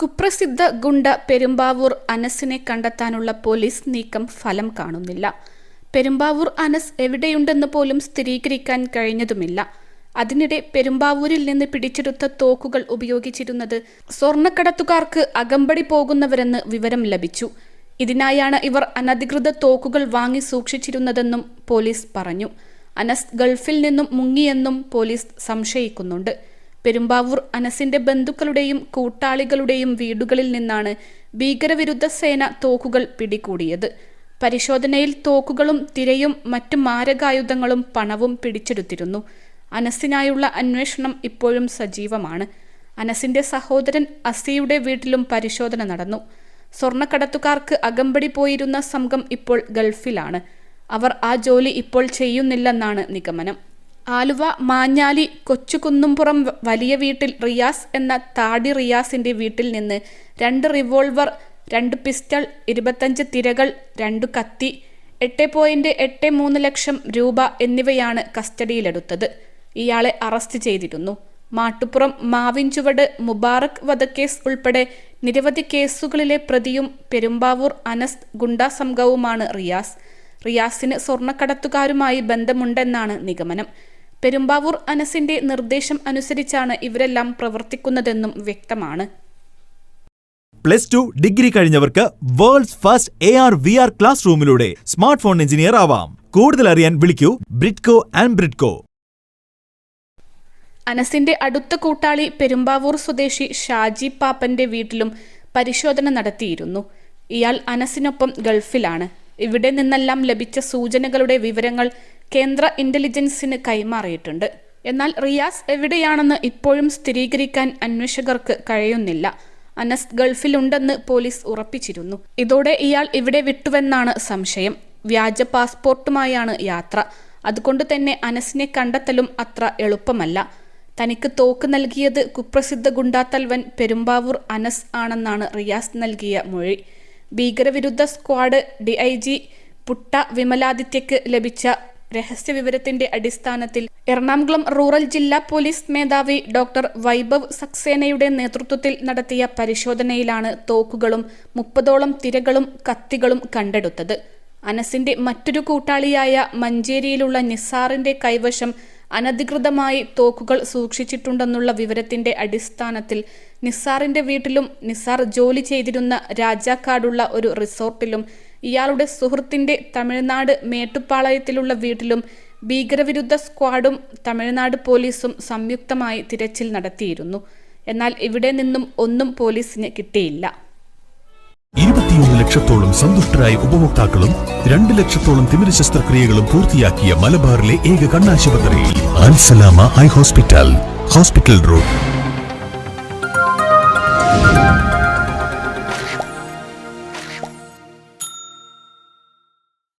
കുപ്രസിദ്ധ ഗുണ്ട പെരുമ്പാവൂർ അനസിനെ കണ്ടെത്താനുള്ള പോലീസ് നീക്കം ഫലം കാണുന്നില്ല. പെരുമ്പാവൂർ അനസ് എവിടെയുണ്ടെന്ന് പോലും സ്ഥിരീകരിക്കാൻ കഴിഞ്ഞതുമില്ല. അതിനിടെ പെരുമ്പാവൂരിൽ നിന്ന് പിടിച്ചെടുത്ത തോക്കുകൾ ഉപയോഗിച്ചിരുന്നത് സ്വർണക്കടത്തുകാർക്ക് അകമ്പടി പോകുന്നവരെന്ന് വിവരം ലഭിച്ചു. ഇതിനായാണ് ഇവർ അനധികൃത തോക്കുകൾ വാങ്ങി സൂക്ഷിച്ചിരുന്നതെന്നും പോലീസ് പറഞ്ഞു. അനസ് ഗൾഫിൽ നിന്നും മുങ്ങിയെന്നും പോലീസ് സംശയിക്കുന്നുണ്ട്. പെരുമ്പാവൂർ അനസിന്റെ ബന്ധുക്കളുടെയും കൂട്ടാളികളുടെയും വീടുകളിൽ നിന്നാണ് ഭീകരവിരുദ്ധ സേന തോക്കുകൾ പിടികൂടിയത്. പരിശോധനയിൽ തോക്കുകളും തിരയും മറ്റു മാരകായുധങ്ങളും പണവും പിടിച്ചെടുത്തിരുന്നു. അനസിനായുള്ള അന്വേഷണം ഇപ്പോഴും സജീവമാണ്. അനസിന്റെ സഹോദരൻ അസിയുടെ വീട്ടിലും പരിശോധന നടന്നു. സ്വർണക്കടത്തുകാർക്ക് അകമ്പടി പോയിരുന്ന സംഘം ഇപ്പോൾ ഗൾഫിലാണ്. അവർ ആ ജോലി ഇപ്പോൾ ചെയ്യുന്നില്ലെന്നാണ് നിഗമനം. ആലുവ മാഞ്ഞാലി കൊച്ചുകുന്നുംപുറം വലിയ വീട്ടിൽ റിയാസ് എന്ന താടി റിയാസിന്റെ വീട്ടിൽ നിന്ന് രണ്ട് റിവോൾവർ രണ്ട് പിസ്റ്റൾ ഇരുപത്തഞ്ച് തിരകൾ രണ്ട് കത്തി എട്ട് പോയിന്റ് എട്ട് മൂന്ന് ലക്ഷം രൂപ എന്നിവയാണ് കസ്റ്റഡിയിലെടുത്തത്. ഇയാളെ അറസ്റ്റ് ചെയ്തിരുന്നു. മാട്ടുപ്പുറം മാവിൻചുവട് മുബാറക് വധക്കേസ് ഉൾപ്പെടെ നിരവധി കേസുകളിലെ പ്രതിയും പെരുമ്പാവൂർ അനസ് ഗുണ്ടാ സംഘവുമാണ് റിയാസ്. റിയാസിന് സ്വർണക്കടത്തുകാരുമായി ബന്ധമുണ്ടെന്നാണ് നിഗമനം. പെരുമ്പാവൂർ അനസിന്റെ നിർദ്ദേശം അനുസരിച്ചാണ് ഇവരെല്ലാം പ്രവർത്തിക്കുന്നതെന്നും വ്യക്തമാണ്. Plus two degree കഴിഞ്ഞവർക്ക് world's first A R V R class റൂമിലൂടെ smart phone engineer ആവാം. കൂടുതൽ അറിയാൻ വിളിക്കൂ ബ്രിഡ്കോ ആൻഡ് ബ്രിഡ്കോ. അനസിന്റെ അടുത്ത കൂട്ടാളി പെരുമ്പാവൂർ സ്വദേശി ഷാജി പാപ്പന്റെ വീട്ടിലും പരിശോധന നടത്തിയിരുന്നു. ഇയാൾ അനസിനൊപ്പം ഗൾഫിലാണ്. ഇവിടെ നിന്നെല്ലാം ലഭിച്ച സൂചനകളുടെ വിവരങ്ങൾ കേന്ദ്ര ഇന്റലിജൻസിന് കൈമാറിയിട്ടുണ്ട്. എന്നാൽ റിയാസ് എവിടെയാണെന്ന് ഇപ്പോഴും സ്ഥിരീകരിക്കാൻ അന്വേഷകർക്ക് കഴിയുന്നില്ല. അനസ് ഗൾഫിലുണ്ടെന്ന് പോലീസ് ഉറപ്പിച്ചിരുന്നു. ഇതോടെ ഇയാൾ ഇവിടെ വിട്ടുവെന്നാണ് സംശയം. വ്യാജ പാസ്പോർട്ടുമായാണ് യാത്ര. അതുകൊണ്ട് തന്നെ അനസിനെ കണ്ടെത്തലും അത്ര എളുപ്പമല്ല. തനിക്ക് തോക്ക് നൽകിയത് കുപ്രസിദ്ധ ഗുണ്ടാത്തൽവൻ പെരുമ്പാവൂർ അനസ് ആണെന്നാണ് റിയാസ് നൽകിയ മൊഴി. ഭീകരവിരുദ്ധ squad D I G Putta വിമലാദിത്യക്ക് ലഭിച്ച രഹസ്യവിവരത്തിന്റെ അടിസ്ഥാനത്തിൽ എറണാകുളം റൂറൽ ജില്ലാ പോലീസ് മേധാവി ഡോക്ടർ വൈഭവ് സക്സേനയുടെ നേതൃത്വത്തിൽ നടത്തിയ പരിശോധനയിലാണ് തോക്കുകളും മുപ്പതോളം തിരകളും കത്തികളും കണ്ടെടുത്തത്. അനസിന്റെ മറ്റൊരു കൂട്ടാളിയായ മഞ്ചേരിയിലുള്ള നിസാറിന്റെ കൈവശം അനധികൃതമായി തോക്കുകൾ സൂക്ഷിച്ചിട്ടുണ്ടെന്നുള്ള വിവരത്തിന്റെ അടിസ്ഥാനത്തിൽ നിസാറിന്റെ വീട്ടിലും നിസാർ ജോലി ചെയ്തിരുന്ന രാജാക്കാടുള്ള ഒരു റിസോർട്ടിലും ഇയാളുടെ സുഹൃത്തിന്റെ തമിഴ്നാട് മേട്ടുപ്പാളയത്തിലുള്ള വീട്ടിലും ഭീകരവിരുദ്ധ സ്ക്വാഡും തമിഴ്നാട് പോലീസും സംയുക്തമായി തിരച്ചിൽ നടത്തിയിരുന്നു. എന്നാൽ ഇവിടെ നിന്നും ഒന്നും പോലീസിന് കിട്ടിയില്ല. ഇരുപത്തിയൊന്ന് ലക്ഷത്തോളം സന്തുഷ്ടരായ ഉപഭോക്താക്കളും രണ്ട് ലക്ഷത്തോളം തിമിര ശസ്ത്രക്രിയകളും പൂർത്തിയാക്കിയ മലബാറിലെ ഏക കണ്ണാശുപത്രി. Alsalama eye hospital. Hospital road.